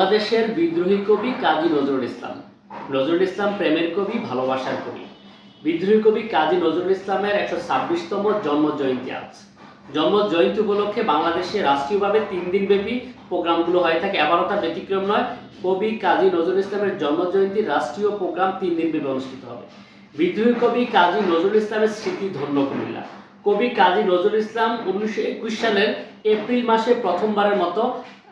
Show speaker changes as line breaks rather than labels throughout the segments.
বাংলাদেশের বিদ্রোহী কবি কাজী নজরুল ইসলাম। নজরুল ইসলাম প্রেমের কবি, ভালোবাসার কবি। বিদ্রোহী কবি কাজী নজরুল ইসলামের একশো ছাব্বিশতম জন্ম জয়ন্তী আজ। জন্ম জয়ন্তী উপলক্ষে বাংলাদেশে রাষ্ট্রীয়ভাবে তিন দিন ব্যাপী প্রোগ্রামগুলো হয়ে থাকে। এবারও তার ব্যতিক্রম নয়, কবি কাজী নজরুল ইসলামের জন্ম জয়ন্তী রাষ্ট্রীয় প্রোগ্রাম তিন দিন ব্যাপী অনুষ্ঠিত হবে। বিদ্রোহী কবি কাজী নজরুল ইসলামের স্মৃতি ধন্য কুমিল্লা কবি কাজী নজরুল ইসলাম উনিশশো একুশ সালের এপ্রিল মাসে প্রথমবারের মতো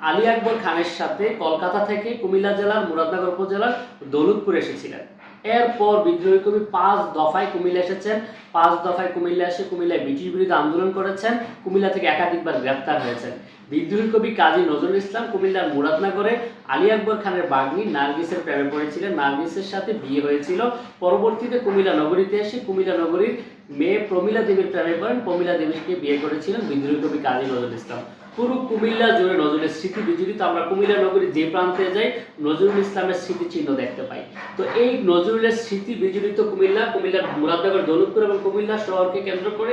আলী আকবর খানের সাথে কলকাতা থেকে কুমিল্লা জেলার মুরাদনগর উপজেলার দৌলতপুর এসেছিলেন। এরপর বিদ্রোহী কবি পাঁচ দফায় কুমিল্লা এসেছেন। পাঁচ দফায় কুমিল্লা এসে কুমিল্লায় ব্রিটিশ বিরুদ্ধে আন্দোলন করেছেন। কুমিল্লা থেকে একাধিকবার গ্রেপ্তার হয়েছেন। বিদ্রোহী কবি কাজী নজরুল ইসলাম কুমিল্লার মুরাদনগরে আলী আকবর খানের বাগ্নি নার্গিসের প্রেমে পড়েছিলেন। নার্গিসের সাথে বিয়ে হয়েছিল। পরবর্তীতে কুমিল্লা নগরীতে এসে কুমিল্লা নগরীর মেয়ে প্রমিলা দেবীর প্রেমে পড়েন। প্রমিলা দেবীকে বিয়ে করেছিলেন বিদ্রোহী কবি কাজী নজরুল ইসলাম। পুরো কুমিল্লা জুড়ে নজরুলের স্মৃতি বিজড়িত। আমরা কুমিল্লা নগরীর যে প্রান্তে যাই, নজরুল ইসলামের স্মৃতি চিহ্ন দেখতে পাই। তো এই নজরুলের স্মৃতি বিজড়িত কুমিল্লা, কুমিল্লার মুরাদনগর, দৌলতপুর এবং কুমিল্লা শহরকে কেন্দ্র করে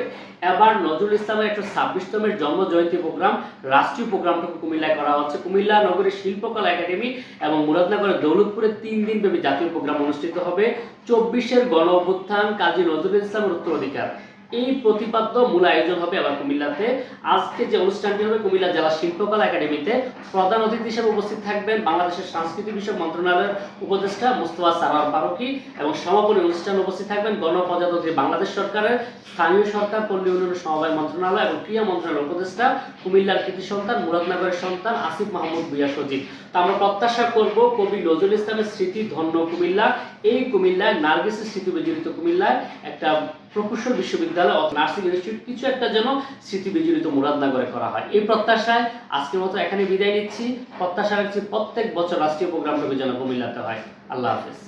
এবার নজরুল ইসলামের একশো ছাব্বিশতমের জন্ম জয়ন্তী প্রোগ্রাম, রাষ্ট্রীয় প্রোগ্রামটুকু কুমিল্লায় করা হচ্ছে। কুমিল্লা নগরীর শিল্পকলা একাডেমি এবং মুরাদনগরের দৌলতপুরে তিন দিন ব্যাপী জাতীয় প্রোগ্রাম অনুষ্ঠিত হবে। চব্বিশের গণ অভ্যুত্থান কাজী নজরুল ইসলামের উত্তরাধিকার। এই প্রতিপাদ্য মূল আয়োজন হবে আবার কুমিল্লাতে। আজকে যে অনুষ্ঠানটি হবে কুমিল্লা জেলা শিল্পকলা একাডেমিতে। প্রধান অতিথি হিসেবে উপস্থিত থাকবেন বাংলাদেশের সাংস্কৃতিক বিষয়ক মন্ত্রণালয়ের উপদেষ্টা মুস্তফা সারার ফারুকি এবং সমাপনী অনুষ্ঠানে উপস্থিত থাকবেন গণপ্রজাতন্ত্রী বাংলাদেশ সরকারের স্থানীয় সরকার, পল্লী উন্নয়ন সমবায় মন্ত্রণালয় এবং ক্রিয়া মন্ত্রণালয়ের উপদেষ্টা, কুমিল্লার কৃতি সন্তান, মুরাদনগরের সন্তান আসিফ মাহমুদ ভুইয়া সজিব। তা আমরা প্রত্যাশা করব কবি নজরুল ইসলামের স্মৃতি ধন্য কুমিল্লা। এই কুমিল্লায় নার্গিসের স্মৃতি বিজড়িত কুমিল্লায় একটা প্রকৌশল বিশ্ববিদ্যালয় অথবা নার্সিং ইনস্টিটিউট কিছু একটা যেন স্মৃতি বিজড়িত মুরাদনগরে করা হয়। এই প্রত্যাশায় আজকের মতো এখানে বিদায় নিচ্ছি। প্রত্যাশা রাখছি প্রত্যেক বছর রাষ্ট্রীয় প্রোগ্রামটুকু যেন কুমিল্লাতে হয়। আল্লাহ হাফেজ।